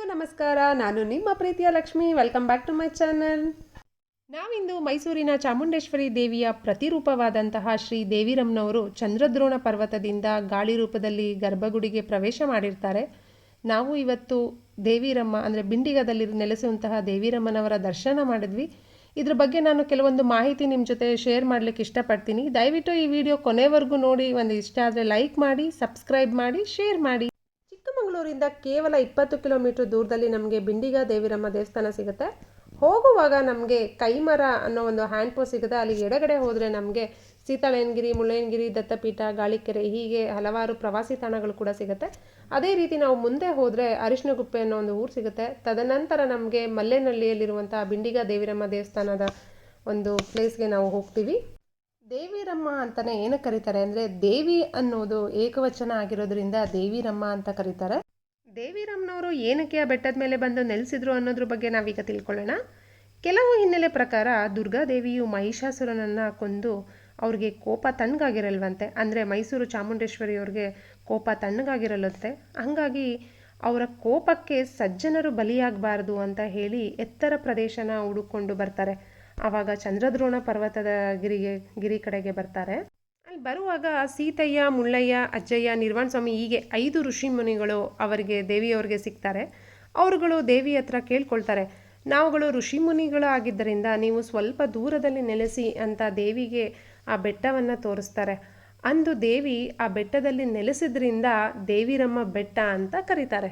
ಎಲ್ರಿಗೂ ನಮಸ್ಕಾರ. ನಾನು ನಿಮ್ಮ ಪ್ರೀತಿಯ Lakshmi. Welcome back to my channel ನಾವಿಂದು ಮೈಸೂರಿನ ಚಾಮುಂಡೇಶ್ವರಿ ದೇವಿಯ ಪ್ರತಿರೂಪವಾದಂತಹ ಶ್ರೀ ದೇವಿರಮ್ಮನವರು ಚಂದ್ರದ್ರೋಣ ಪರ್ವತದಿಂದ ಗಾಳಿ ರೂಪದಲ್ಲಿ ಗರ್ಭಗುಡಿಗೆ ಪ್ರವೇಶ ಮಾಡಿರ್ತಾರೆ. ನಾವು ಇವತ್ತು ದೇವಿರಮ್ಮ ಅಂದರೆ ಬಿಂಡಿಗದಲ್ಲಿ ನೆಲೆಸುವಂತಹ ದೇವಿರಮ್ಮನವರ ದರ್ಶನ ಮಾಡಿದ್ವಿ. ಇದ್ರ ಬಗ್ಗೆ ನಾನು ಕೆಲವೊಂದು ಮಾಹಿತಿ ನಿಮ್ಮ ಜೊತೆ ಶೇರ್ ಮಾಡಲಿಕ್ಕೆ ಇಷ್ಟಪಡ್ತೀನಿ. ದಯವಿಟ್ಟು ಈ ವಿಡಿಯೋ ಕೊನೆವರೆಗೂ ನೋಡಿ. ಒಂದು ಇಷ್ಟ ಆದರೆ ಲೈಕ್ ಮಾಡಿ ಸಬ್ಸ್ಕ್ರೈಬ್ ಮಾಡಿ ಶೇರ್ ಮಾಡಿ. ಚಿಕ್ಕಮಗಳೂರಿಂದ ಕೇವಲ ಇಪ್ಪತ್ತು ಕಿಲೋಮೀಟರ್ ದೂರದಲ್ಲಿ ನಮಗೆ ಬಿಂಡಿಗ ದೇವಿರಮ್ಮ ದೇವಸ್ಥಾನ ಸಿಗುತ್ತೆ. ಹೋಗುವಾಗ ನಮಗೆ ಕೈಮರ ಅನ್ನೋ ಒಂದು ಹ್ಯಾಂಡ್ ಪೋಸ್ಟ್ ಸಿಗುತ್ತೆ. ಅಲ್ಲಿ ಎಡಗಡೆ ಹೋದರೆ ನಮಗೆ ಸೀತಾಳಯನಗಿರಿ ಮುಳ್ಳಯ್ಯನಗಿರಿ, ದತ್ತಪೀಠ, ಗಾಳಿಕೆರೆ ಹೀಗೆ ಹಲವಾರು ಪ್ರವಾಸಿ ತಾಣಗಳು ಕೂಡ ಸಿಗುತ್ತೆ. ಅದೇ ರೀತಿ ನಾವು ಮುಂದೆ ಹೋದರೆ ಅರಿಶಿನಗುಪ್ಪೆ ಅನ್ನೋ ಒಂದು ಊರು ಸಿಗುತ್ತೆ. ತದನಂತರ ನಮಗೆ ಮಲ್ಲೇನಹಳ್ಳಿಯಲ್ಲಿರುವಂಥ ಬಿಂಡಿಗ ದೇವಿರಮ್ಮ ದೇವಸ್ಥಾನದ ಒಂದು ಪ್ಲೇಸ್ಗೆ ನಾವು ಹೋಗ್ತೀವಿ. ದೇವಿರಮ್ಮ ಅಂತಲೇ ಏನು ಕರೀತಾರೆ ಅಂದರೆ ದೇವಿ ಅನ್ನೋದು ಏಕವಚನ ಆಗಿರೋದ್ರಿಂದ ದೇವಿರಮ್ಮ ಅಂತ ಕರೀತಾರೆ. ದೇವಿರಮ್ಮನವರು ಏನಕ್ಕೆ ಆ ಬೆಟ್ಟದ ಮೇಲೆ ಬಂದು ನೆಲೆಸಿದ್ರು ಅನ್ನೋದ್ರ ಬಗ್ಗೆ ನಾವೀಗ ತಿಳ್ಕೊಳ್ಳೋಣ. ಕೆಲವು ಹಿನ್ನೆಲೆ ಪ್ರಕಾರ ದುರ್ಗಾದೇವಿಯು ಮಹಿಷಾಸುರನನ್ನು ಕೊಂದು ಅವ್ರಿಗೆ ಕೋಪ ತಣ್ಣಗಾಗಿರಲ್ವಂತೆ. ಅಂದರೆ ಮೈಸೂರು ಚಾಮುಂಡೇಶ್ವರಿಯವ್ರಿಗೆ ಕೋಪ ತಣ್ಣಗಾಗಿರಲ್ಲಂತೆ. ಹಂಗಾಗಿ ಅವರ ಕೋಪಕ್ಕೆ ಸಜ್ಜನರು ಬಲಿಯಾಗಬಾರ್ದು ಅಂತ ಹೇಳಿ ಎತ್ತರ ಪ್ರದೇಶನ ಹುಡುಕೊಂಡು ಬರ್ತಾರೆ. ಆವಾಗ ಚಂದ್ರದ್ರೋಣ ಪರ್ವತದ ಗಿರಿಗೆ, ಗಿರಿ ಕಡೆಗೆ ಬರ್ತಾರೆ. ಬರುವಾಗ ಸೀತಯ್ಯ, ಮುಳ್ಳಯ್ಯ, ಅಜ್ಜಯ್ಯ ನಿರ್ವಾಣ ಸ್ವಾಮಿ ಹೀಗೆ ಐದು ಋಷಿ ಮುನಿಗಳು ಅವರಿಗೆ ದೇವಿಯವ್ರಿಗೆ ಸಿಗ್ತಾರೆ. ಅವರುಗಳು ದೇವಿ ಹತ್ರ ಕೇಳ್ಕೊಳ್ತಾರೆ. ನಾವುಗಳು ಋಷಿ ಮುನಿಗಳು ಆಗಿದ್ದರಿಂದ ನೀವು ಸ್ವಲ್ಪ ದೂರದಲ್ಲಿ ನೆಲೆಸಿ ಅಂತ ದೇವಿಗೆ ಆ ಬೆಟ್ಟವನ್ನು ತೋರಿಸ್ತಾರೆ. ಅಂದು ದೇವಿ ಆ ಬೆಟ್ಟದಲ್ಲಿ ನೆಲೆಸಿದ್ರಿಂದ ದೇವಿರಮ್ಮ ಬೆಟ್ಟ ಅಂತ ಕರೀತಾರೆ.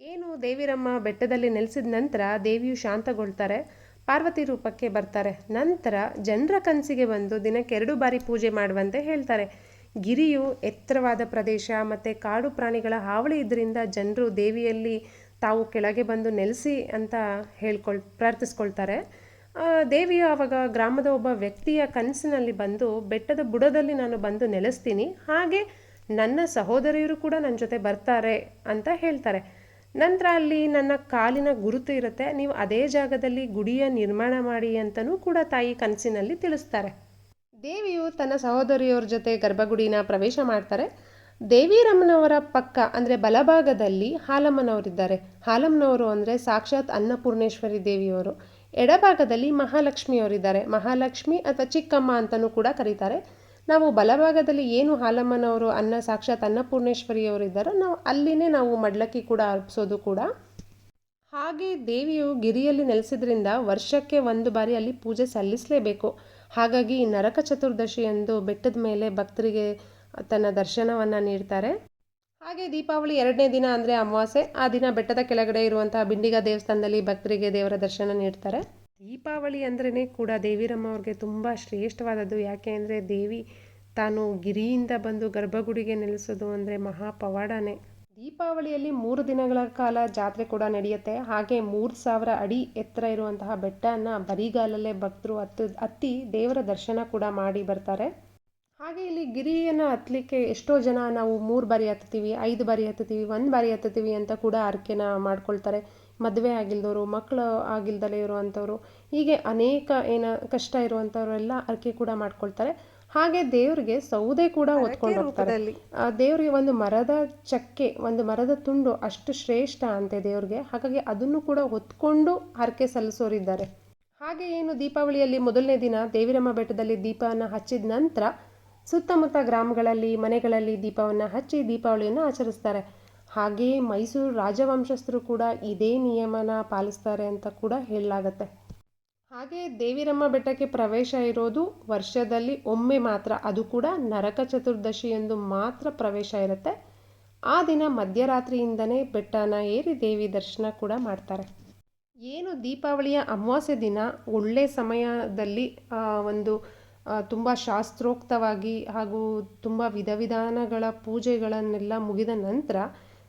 ಏನು ದೇವಿರಮ್ಮ ಬೆಟ್ಟದಲ್ಲಿ ನೆಲೆಸಿದ ನಂತರ ದೇವಿಯು ಶಾಂತಗೊಳ್ತಾರೆ. ಪಾರ್ವತಿ ರೂಪಕ್ಕೆ ಬರ್ತಾರೆ. ನಂತರ ಜನರ ಕನಸಿಗೆ ಬಂದು ದಿನಕ್ಕೆ ಎರಡು ಬಾರಿ ಪೂಜೆ ಮಾಡುವಂತೆ ಹೇಳ್ತಾರೆ. ಗಿರಿಯು ಎತ್ತರವಾದ ಪ್ರದೇಶ ಮತ್ತು ಕಾಡು ಪ್ರಾಣಿಗಳ ಹಾವಳಿ ಇದರಿಂದ ಜನರು ದೇವಿಯಲ್ಲಿ ತಾವು ಕೆಳಗೆ ಬಂದು ನೆಲೆಸಿ ಅಂತ ಹೇಳ್ಕೊಳ್, ಪ್ರಾರ್ಥಿಸ್ಕೊಳ್ತಾರೆ. ದೇವಿಯು ಆವಾಗ ಗ್ರಾಮದ ಒಬ್ಬ ವ್ಯಕ್ತಿಯ ಕನಸಿನಲ್ಲಿ ಬಂದು ಬೆಟ್ಟದ ಬುಡದಲ್ಲಿ ನಾನು ಬಂದು ನೆಲೆಸ್ತೀನಿ. ಹಾಗೆ ನನ್ನ ಸಹೋದರಿಯರು ಕೂಡ ನನ್ನ ಜೊತೆ ಬರ್ತಾರೆ ಅಂತ ಹೇಳ್ತಾರೆ. ನಂತರ ಅಲ್ಲಿ ನನ್ನ ಕಾಲಿನ ಗುರುತು ಇರುತ್ತೆ. ನೀವು ಅದೇ ಜಾಗದಲ್ಲಿ ಗುಡಿಯ ನಿರ್ಮಾಣ ಮಾಡಿ ಅಂತಲೂ ಕೂಡ ತಾಯಿ ಕನಸಿನಲ್ಲಿ ತಿಳಿಸ್ತಾರೆ. ದೇವಿಯು ತನ್ನ ಸಹೋದರಿಯವ್ರ ಜೊತೆ ಗರ್ಭಗುಡಿನ ಪ್ರವೇಶ ಮಾಡ್ತಾರೆ. ದೇವಿರಮ್ಮನವರ ಪಕ್ಕ, ಅಂದರೆ ಬಲಭಾಗದಲ್ಲಿ ಹಾಲಮ್ಮನವರಿದ್ದಾರೆ. ಹಾಲಮ್ಮನವರು ಅಂದರೆ ಸಾಕ್ಷಾತ್ ಅನ್ನಪೂರ್ಣೇಶ್ವರಿ ದೇವಿಯವರು. ಎಡಭಾಗದಲ್ಲಿ ಮಹಾಲಕ್ಷ್ಮಿಯವರಿದ್ದಾರೆ. ಮಹಾಲಕ್ಷ್ಮಿ ಅಥವಾ ಚಿಕ್ಕಮ್ಮ ಅಂತಲೂ ಕೂಡ ಕರೀತಾರೆ. ನಾವು ಬಲಭಾಗದಲ್ಲಿ ಏನು ಹಾಲಮ್ಮನವರು, ಅನ್ನ ಸಾಕ್ಷಾತ್ ಅನ್ನಪೂರ್ಣೇಶ್ವರಿಯವರು ಇದ್ದಾರೋ, ನಾವು ಅಲ್ಲಿನೇ ನಾವು ಮಡ್ಲಕ್ಕಿ ಕೂಡ ಅರ್ಪಿಸೋದು ಕೂಡ. ಹಾಗೆ ದೇವಿಯು ಗಿರಿಯಲ್ಲಿ ನೆಲೆಸಿದ್ರಿಂದ ವರ್ಷಕ್ಕೆ ಒಂದು ಬಾರಿ ಅಲ್ಲಿ ಪೂಜೆ ಸಲ್ಲಿಸಲೇಬೇಕು. ಹಾಗಾಗಿ ನರಕ ಚತುರ್ದಶಿ ಎಂದು ಬೆಟ್ಟದ ಮೇಲೆ ಭಕ್ತರಿಗೆ ತನ್ನ ದರ್ಶನವನ್ನು ನೀಡ್ತಾರೆ. ಹಾಗೆ ದೀಪಾವಳಿ ಎರಡನೇ ದಿನ ಅಂದರೆ ಅಮಾವಾಸ್ಯೆ, ಆ ದಿನ ಬೆಟ್ಟದ ಕೆಳಗಡೆ ಇರುವಂತಹ ಬಿಂಡಿಗ ದೇವಸ್ಥಾನದಲ್ಲಿ ಭಕ್ತರಿಗೆ ದೇವರ ದರ್ಶನ ನೀಡ್ತಾರೆ. ದೀಪಾವಳಿ ಅಂದ್ರೇ ಕೂಡ ದೇವಿರಮ್ಮ ಅವ್ರಿಗೆ ತುಂಬ ಶ್ರೇಷ್ಠವಾದದ್ದು. ಯಾಕೆ ಅಂದರೆ ದೇವಿ ತಾನು ಗಿರಿಯಿಂದ ಬಂದು ಗರ್ಭಗುಡಿಗೆ ನೆಲೆಸೋದು ಅಂದರೆ ಮಹಾಪವಾಡನೇ ದೀಪಾವಳಿಯಲ್ಲಿ ಮೂರು ದಿನಗಳ ಕಾಲ ಜಾತ್ರೆ ಕೂಡ ನಡೆಯುತ್ತೆ. ಹಾಗೆ ಮೂರು ಸಾವಿರ ಅಡಿ ಎತ್ತರ ಇರುವಂತಹ ಬೆಟ್ಟನ ಬರಿಗಾಲಲ್ಲೇ ಭಕ್ತರು ಹತ್ತು, ಹತ್ತಿ ದೇವರ ದರ್ಶನ ಕೂಡ ಮಾಡಿ ಬರ್ತಾರೆ. ಹಾಗೆ ಇಲ್ಲಿ ಗಿರಿಯನ್ನು ಹತ್ತಲಿಕ್ಕೆ ಎಷ್ಟೋ ಜನ ನಾವು ಮೂರು ಬಾರಿ ಹತ್ತುತ್ತೀವಿ, ಐದು ಬಾರಿ ಹತ್ತುತ್ತೀವಿ, ಒಂದು ಬಾರಿ ಹತ್ತುತ್ತೀವಿ ಅಂತ ಕೂಡ ಹರಕೆನ ಮಾಡ್ಕೊಳ್ತಾರೆ. ಮದುವೆ ಆಗಿಲ್ದವರು ಮಕ್ಕಳು ಆಗಿಲ್ದಲೇ ಇರುವಂಥವ್ರು ಹೀಗೆ ಅನೇಕ ಏನ ಕಷ್ಟ ಇರುವಂಥವರೆಲ್ಲ ಅರ್ಕೆ ಕೂಡ ಮಾಡ್ಕೊಳ್ತಾರೆ. ಹಾಗೆ ದೇವರಿಗೆ ಸೌದೆ ಕೂಡ ಹೊತ್ಕೊಂಡು ಹೋಗ್ತಾರೆ. ಆ ದೇವರಿಗೆ ಒಂದು ಮರದ ಚಕ್ಕೆ ಒಂದು ಮರದ ತುಂಡು ಅಷ್ಟು ಶ್ರೇಷ್ಠ ಅಂತೆ ದೇವ್ರಿಗೆ. ಹಾಗಾಗಿ ಅದನ್ನು ಕೂಡ ಹೊತ್ಕೊಂಡು ಹರಕೆ ಸಲ್ಲಿಸೋರಿದ್ದಾರೆ. ಹಾಗೆ ಏನು ದೀಪಾವಳಿಯಲ್ಲಿ ಮೊದಲನೇ ದಿನ ದೇವಿರಮ್ಮ ಬೆಟ್ಟದಲ್ಲಿ ದೀಪವನ್ನು ಹಚ್ಚಿದ ನಂತರ ಸುತ್ತಮುತ್ತ ಗ್ರಾಮಗಳಲ್ಲಿ ಮನೆಗಳಲ್ಲಿ ದೀಪವನ್ನು ಹಚ್ಚಿ ದೀಪಾವಳಿಯನ್ನು ಆಚರಿಸ್ತಾರೆ. ಹಾಗೆಯೇ ಮೈಸೂರು ರಾಜವಂಶಸ್ಥರು ಕೂಡ ಇದೇ ನಿಯಮನ ಪಾಲಿಸ್ತಾರೆ ಅಂತ ಕೂಡ ಹೇಳಲಾಗತ್ತೆ. ಹಾಗೆ ದೇವಿರಮ್ಮ ಬೆಟ್ಟಕ್ಕೆ ಪ್ರವೇಶ ಇರೋದು ವರ್ಷದಲ್ಲಿ ಒಮ್ಮೆ ಮಾತ್ರ, ಅದು ಕೂಡ ನರಕ ಚತುರ್ದಶಿ ಎಂದು ಮಾತ್ರ ಪ್ರವೇಶ ಇರುತ್ತೆ. ಆ ದಿನ ಮಧ್ಯರಾತ್ರಿಯಿಂದನೇ ಬೆಟ್ಟನ ಏರಿ ದೇವಿ ದರ್ಶನ ಕೂಡ ಮಾಡ್ತಾರೆ. ಏನು ದೀಪಾವಳಿಯ ಅಮಾವಾಸ್ಯೆ ದಿನ, ಒಳ್ಳೆ ಸಮಯದಲ್ಲಿ ಒಂದು ತುಂಬ ಶಾಸ್ತ್ರೋಕ್ತವಾಗಿ ಹಾಗೂ ತುಂಬ ವಿಧ ವಿಧಾನಗಳ ಪೂಜೆಗಳನ್ನೆಲ್ಲ ಮುಗಿದ ನಂತರ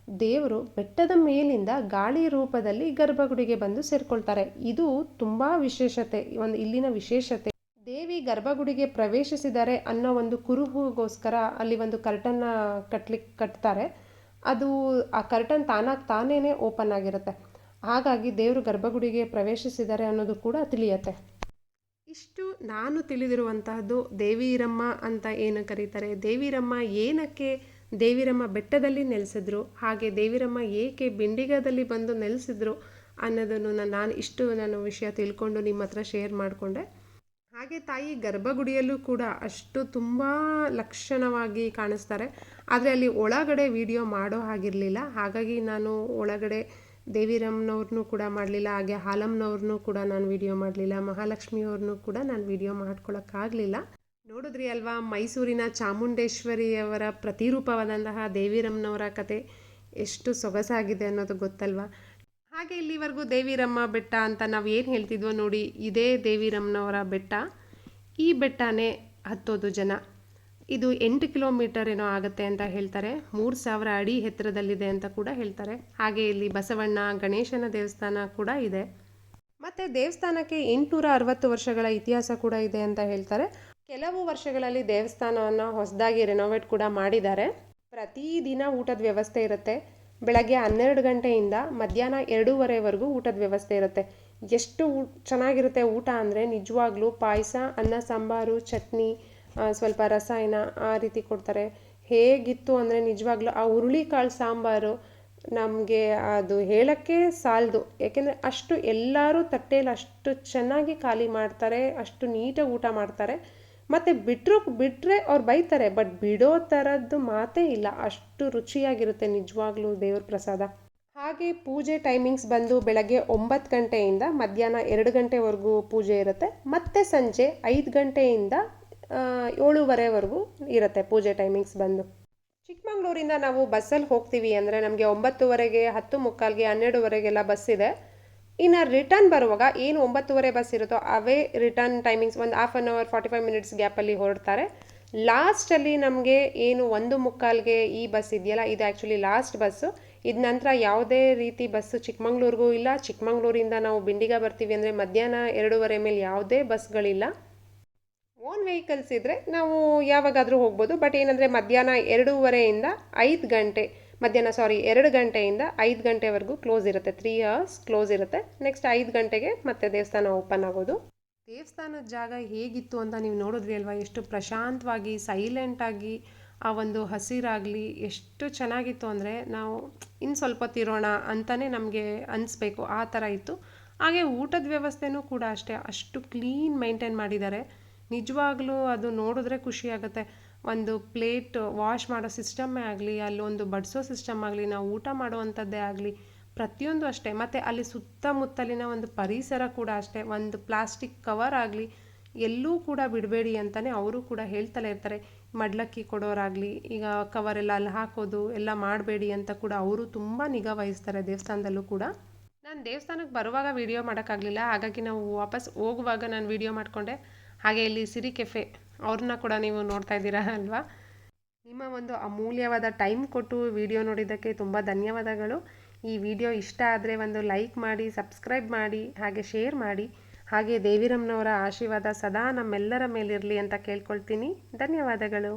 ದೇವರು ಬೆಟ್ಟದ ಮೇಲಿಂದ ಗಾಳಿ ರೂಪದಲ್ಲಿ ಗರ್ಭಗುಡಿಗೆ ಬಂದು ಸೇರ್ಕೊಳ್ತಾರೆ. ಇದು ತುಂಬ ವಿಶೇಷತೆ, ಒಂದು ಇಲ್ಲಿನ ವಿಶೇಷತೆ. ದೇವಿ ಗರ್ಭಗುಡಿಗೆ ಪ್ರವೇಶಿಸಿದ್ದಾರೆ ಅನ್ನೋ ಒಂದು ಕುರುಹುಗೋಸ್ಕರ ಅಲ್ಲಿ ಒಂದು ಕರ್ಟನ್ನ ಕಟ್ಲಿಕ್ಕೆ ಕಟ್ತಾರೆ. ಅದು ಆ ಕರ್ಟನ್ ತಾನಾಗಿ ತಾನೇ ಓಪನ್ ಆಗಿರುತ್ತೆ. ಹಾಗಾಗಿ ದೇವರು ಗರ್ಭಗುಡಿಗೆ ಪ್ರವೇಶಿಸಿದ್ದಾರೆ ಅನ್ನೋದು ಕೂಡ ತಿಳಿಯತ್ತೆ. ಇಷ್ಟು ನಾನು ತಿಳಿದಿರುವಂತಹದ್ದು ದೇವಿರಮ್ಮ ಅಂತ ಏನು ಕರೀತಾರೆ? ದೇವಿರಮ್ಮ ಏನಕ್ಕೆ ದೇವಿರಮ್ಮ ಬೆಟ್ಟದಲ್ಲಿ ನೆಲೆಸಿದ್ರು. ಹಾಗೆ ದೇವಿರಮ್ಮ ಏಕೆ ಬಿಂಡಿಗದಲ್ಲಿ ಬಂದು ನೆಲೆಸಿದ್ರು ಅನ್ನೋದನ್ನು ನಾನು ಇಷ್ಟು ನಾನು ವಿಷಯ ತಿಳ್ಕೊಂಡು ನಿಮ್ಮ ಹತ್ರ ಶೇರ್ ಮಾಡಿಕೊಂಡೆ. ಹಾಗೆ ತಾಯಿ ಗರ್ಭಗುಡಿಯಲ್ಲೂ ಕೂಡ ಅಷ್ಟು ತುಂಬ ಲಕ್ಷಣವಾಗಿ ಕಾಣಿಸ್ತಾರೆ. ಆದರೆ ಅಲ್ಲಿ ಒಳಗಡೆ ವಿಡಿಯೋ ಮಾಡೋ ಹಾಗಿರಲಿಲ್ಲ. ಹಾಗಾಗಿ ನಾನು ಒಳಗಡೆ ದೇವಿರಮ್ಮನವ್ರನ್ನೂ ಕೂಡ ಮಾಡಲಿಲ್ಲ. ಹಾಗೆ ಹಾಲಮ್ಮನವ್ರನ್ನೂ ಕೂಡ ನಾನು ವಿಡಿಯೋ ಮಾಡಲಿಲ್ಲ. ಮಹಾಲಕ್ಷ್ಮಿಯವ್ರನ್ನೂ ಕೂಡ ನಾನು ವಿಡಿಯೋ ಮಾಡ್ಕೊಳಕ್ಕಾಗಲಿಲ್ಲ. ನೋಡಿದ್ರಿ ಅಲ್ವಾ? ಮೈಸೂರಿನ ಚಾಮುಂಡೇಶ್ವರಿಯವರ ಪ್ರತಿರೂಪವಾದಂತಹ ದೇವಿರಮ್ಮನವರ ಕತೆ ಎಷ್ಟು ಸೊಗಸಾಗಿದೆ ಅನ್ನೋದು ಗೊತ್ತಲ್ವಾ? ಹಾಗೆ ಇಲ್ಲಿವರೆಗೂ ದೇವಿರಮ್ಮ ಬೆಟ್ಟ ಅಂತ ನಾವು ಏನು ಹೇಳ್ತಿದ್ವೋ ನೋಡಿ, ಇದೇ ದೇವಿರಮ್ಮನವರ ಬೆಟ್ಟ. ಈ ಬೆಟ್ಟನೇ ಹತ್ತೋದು ಜನ. ಇದು ಎಂಟು ಕಿಲೋಮೀಟರ್ ಏನೋ ಆಗುತ್ತೆ ಅಂತ ಹೇಳ್ತಾರೆ. ಮೂರು ಸಾವಿರ ಅಡಿ ಎತ್ತರದಲ್ಲಿದೆ ಅಂತ ಕೂಡ ಹೇಳ್ತಾರೆ. ಹಾಗೆ ಇಲ್ಲಿ ಬಸವಣ್ಣ, ಗಣೇಶನ ದೇವಸ್ಥಾನ ಕೂಡ ಇದೆ. ಮತ್ತು ದೇವಸ್ಥಾನಕ್ಕೆ ಎಂಟುನೂರ ಅರವತ್ತು ವರ್ಷಗಳ ಇತಿಹಾಸ ಕೂಡ ಇದೆ ಅಂತ ಹೇಳ್ತಾರೆ. ಕೆಲವು ವರ್ಷಗಳಲ್ಲಿ ದೇವಸ್ಥಾನವನ್ನು ಹೊಸದಾಗಿ ರಿನೋವೇಟ್ ಕೂಡ ಮಾಡಿದ್ದಾರೆ. ಪ್ರತಿದಿನ ಊಟದ ವ್ಯವಸ್ಥೆ ಇರುತ್ತೆ. ಬೆಳಗ್ಗೆ ಹನ್ನೆರಡು ಗಂಟೆಯಿಂದ ಮಧ್ಯಾಹ್ನ ಎರಡೂವರೆವರೆಗೂ ಊಟದ ವ್ಯವಸ್ಥೆ ಇರುತ್ತೆ. ಎಷ್ಟು ಚೆನ್ನಾಗಿರುತ್ತೆ ಊಟ ಅಂದರೆ ನಿಜವಾಗ್ಲೂ ಪಾಯಸ, ಅನ್ನ, ಸಾಂಬಾರು, ಚಟ್ನಿ ಸ್ವಲ್ಪ ರಸಾಯನ ಆ ರೀತಿ ಕೊಡ್ತಾರೆ. ಹೇಗಿತ್ತು ಅಂದರೆ ನಿಜವಾಗ್ಲೂ ಆ ಹುರುಳಿಕಾಳು ಸಾಂಬಾರು ನಮಗೆ ಅದು ಹೇಳೋಕ್ಕೆ ಸಾಲದು. ಯಾಕೆಂದರೆ ಅಷ್ಟು ಎಲ್ಲರೂ ತಟ್ಟೆಯಲ್ಲಿ ಅಷ್ಟು ಚೆನ್ನಾಗಿ ಖಾಲಿ ಮಾಡ್ತಾರೆ, ಅಷ್ಟು ನೀಟಾಗಿ ಊಟ ಮಾಡ್ತಾರೆ. ಮತ್ತು ಬಿಟ್ಟರು ಬಿಟ್ಟರೆ ಅವ್ರು ಬೈತಾರೆ ಬಟ್ ಬಿಡೋ ಥರದ್ದು ಮಾತೇ ಇಲ್ಲ. ಅಷ್ಟು ರುಚಿಯಾಗಿರುತ್ತೆ ನಿಜವಾಗ್ಲೂ ದೇವ್ರ ಪ್ರಸಾದ. ಹಾಗೆ ಪೂಜೆ ಟೈಮಿಂಗ್ಸ್ ಬಂದು ಬೆಳಗ್ಗೆ ಒಂಬತ್ತು ಗಂಟೆಯಿಂದ ಮಧ್ಯಾಹ್ನ ಎರಡು ಗಂಟೆವರೆಗೂ ಪೂಜೆ ಇರುತ್ತೆ. ಮತ್ತೆ ಸಂಜೆ ಐದು ಗಂಟೆಯಿಂದ ಏಳುವರೆವರೆಗೂ ಇರುತ್ತೆ ಪೂಜೆ ಟೈಮಿಂಗ್ಸ್ ಬಂದು. ಚಿಕ್ಕಮಂಗ್ಳೂರಿಂದ ನಾವು ಬಸ್ಸಲ್ಲಿ ಹೋಗ್ತೀವಿ ಅಂದರೆ ನಮಗೆ ಒಂಬತ್ತುವರೆಗೆ, ಹತ್ತು ಮುಕ್ಕಾಲ್ಗೆ, ಹನ್ನೆರಡುವರೆಗೆಲ್ಲ ಬಸ್ ಇದೆ. ಇನ್ನು ರಿಟರ್ನ್ ಬರುವಾಗ ಏನು ಒಂಬತ್ತುವರೆ ಬಸ್ ಇರುತ್ತೋ ಅವೇ ರಿಟರ್ನ್ ಟೈಮಿಂಗ್ಸ್ ಒಂದು half an hour forty five minutes ಗ್ಯಾಪಲ್ಲಿ ಹೊರಡ್ತಾರೆ. ಲಾಸ್ಟಲ್ಲಿ ನಮಗೆ ಏನು ಒಂದು ಮುಕ್ಕಾಲ್ಗೆ ಈ ಬಸ್ ಇದೆಯಲ್ಲ, ಇದು ಆ್ಯಕ್ಚುಲಿ ಲಾಸ್ಟ್ ಬಸ್ಸು ಇದು ನಂತರ ಯಾವುದೇ ರೀತಿ ಬಸ್ಸು ಚಿಕ್ಕಮಂಗ್ಳೂರಿಗೂ ಇಲ್ಲ, ಚಿಕ್ಕಮಂಗ್ಳೂರಿಂದ ನಾವು ಬಿಂಡಿಗ ಬರ್ತೀವಿ ಅಂದರೆ ಮಧ್ಯಾಹ್ನ ಎರಡೂವರೆ ಮೇಲೆ ಯಾವುದೇ ಬಸ್ಗಳಿಲ್ಲ ಓನ್ ವೆಹಿಕಲ್ಸ್ ಇದ್ದರೆ ನಾವು ಯಾವಾಗಾದರೂ ಹೋಗ್ಬೋದು ಬಟ್ ಏನಂದರೆ ಮಧ್ಯಾಹ್ನ ಎರಡೂವರೆಯಿಂದ ಐದು ಗಂಟೆ ಮಧ್ಯಾಹ್ನ ಸಾರಿ ಎರಡು ಗಂಟೆಯಿಂದ ಐದು ಗಂಟೆವರೆಗೂ ಕ್ಲೋಸ್ ಇರುತ್ತೆ. ತ್ರೀ ಅವರ್ಸ್ ಕ್ಲೋಸ್ ಇರುತ್ತೆ. ನೆಕ್ಸ್ಟ್ ಐದು ಗಂಟೆಗೆ ಮತ್ತೆ ದೇವಸ್ಥಾನ ಓಪನ್ ಆಗೋದು. ದೇವಸ್ಥಾನದ ಜಾಗ ಹೇಗಿತ್ತು ಅಂತ ನೀವು ನೋಡಿದ್ರಿ ಅಲ್ವಾ? ಎಷ್ಟು ಪ್ರಶಾಂತವಾಗಿ ಸೈಲೆಂಟಾಗಿ ಆ ಒಂದು ಹಸಿರಾಗಲಿ, ಎಷ್ಟು ಚೆನ್ನಾಗಿತ್ತು ಅಂದರೆ ನಾವು ಇನ್ನು ಸ್ವಲ್ಪ ತಿರೋಣ ಅಂತಲೇ ನಮಗೆ ಅನಿಸ್ಬೇಕು. ಆ ಥರ ಇತ್ತು. ಹಾಗೆ ಊಟದ ವ್ಯವಸ್ಥೆನೂ ಕೂಡ ಅಷ್ಟೇ. ಅಷ್ಟು ಕ್ಲೀನ್ ಮೈಂಟೈನ್ ಮಾಡಿದ್ದಾರೆ. ನಿಜವಾಗ್ಲೂ ಅದು ನೋಡಿದ್ರೆ ಖುಷಿಯಾಗುತ್ತೆ ಒಂದು ಪ್ಲೇಟ್ ವಾಶ್ ಮಾಡೋ ಸಿಸ್ಟಮ್ಮೇ ಆಗಲಿ ಅಲ್ಲೊಂದು ಬಡಿಸೋ ಸಿಸ್ಟಮ್ ಆಗಲಿ, ನಾವು ಊಟ ಮಾಡುವಂಥದ್ದೇ ಆಗಲಿ, ಪ್ರತಿಯೊಂದು ಅಷ್ಟೇ. ಮತ್ತು ಅಲ್ಲಿ ಸುತ್ತಮುತ್ತಲಿನ ಒಂದು ಪರಿಸರ ಕೂಡ ಅಷ್ಟೇ. ಒಂದು ಪ್ಲಾಸ್ಟಿಕ್ ಕವರ್ ಆಗಲಿ, ಎಲ್ಲೂ ಕೂಡ ಬಿಡಬೇಡಿ ಅಂತಲೇ ಅವರು ಕೂಡ ಹೇಳ್ತಲೇ ಇರ್ತಾರೆ. ಮಡ್ಲಕ್ಕಿ ಕೊಡೋರಾಗಲಿ, ಈಗ ಕವರ್ ಎಲ್ಲ ಅಲ್ಲಿ ಹಾಕೋದು, ಎಲ್ಲ ಮಾಡಬೇಡಿ ಅಂತ ಕೂಡ ಅವರು ತುಂಬ ನಿಗಾ ವಹಿಸ್ತಾರೆ ದೇವಸ್ಥಾನದಲ್ಲೂ ಕೂಡ. ನಾನು ದೇವಸ್ಥಾನಕ್ಕೆ ಬರುವಾಗ ವಿಡಿಯೋ ಮಾಡೋಕ್ಕಾಗಲಿಲ್ಲ. ಹಾಗಾಗಿ ನಾವು ವಾಪಸ್ ಹೋಗುವಾಗ ನಾನು ವಿಡಿಯೋ ಮಾಡಿಕೊಂಡೆ. ಹಾಗೆ ಇಲ್ಲಿ ಸಿರಿ ಕೆಫೆ, ಅವ್ರನ್ನ ಕೂಡ ನೀವು ನೋಡ್ತಾ ಇದ್ದೀರಾ ಅಲ್ವಾ? ನಿಮ್ಮ ಒಂದು ಅಮೂಲ್ಯವಾದ ಟೈಮ್ ಕೊಟ್ಟು ವಿಡಿಯೋ ನೋಡಿದ್ದಕ್ಕೆ ತುಂಬ ಧನ್ಯವಾದಗಳು. ಈ ವಿಡಿಯೋ ಇಷ್ಟ ಆದರೆ ಒಂದು ಲೈಕ್ ಮಾಡಿ, ಸಬ್ಸ್ಕ್ರೈಬ್ ಮಾಡಿ, ಹಾಗೆ ಶೇರ್ ಮಾಡಿ. ಹಾಗೆ ದೇವಿರಮ್ಮನವರ ಆಶೀರ್ವಾದ ಸದಾ ನಮ್ಮೆಲ್ಲರ ಮೇಲಿರಲಿ ಅಂತ ಕೇಳ್ಕೊಳ್ತೀನಿ. ಧನ್ಯವಾದಗಳು.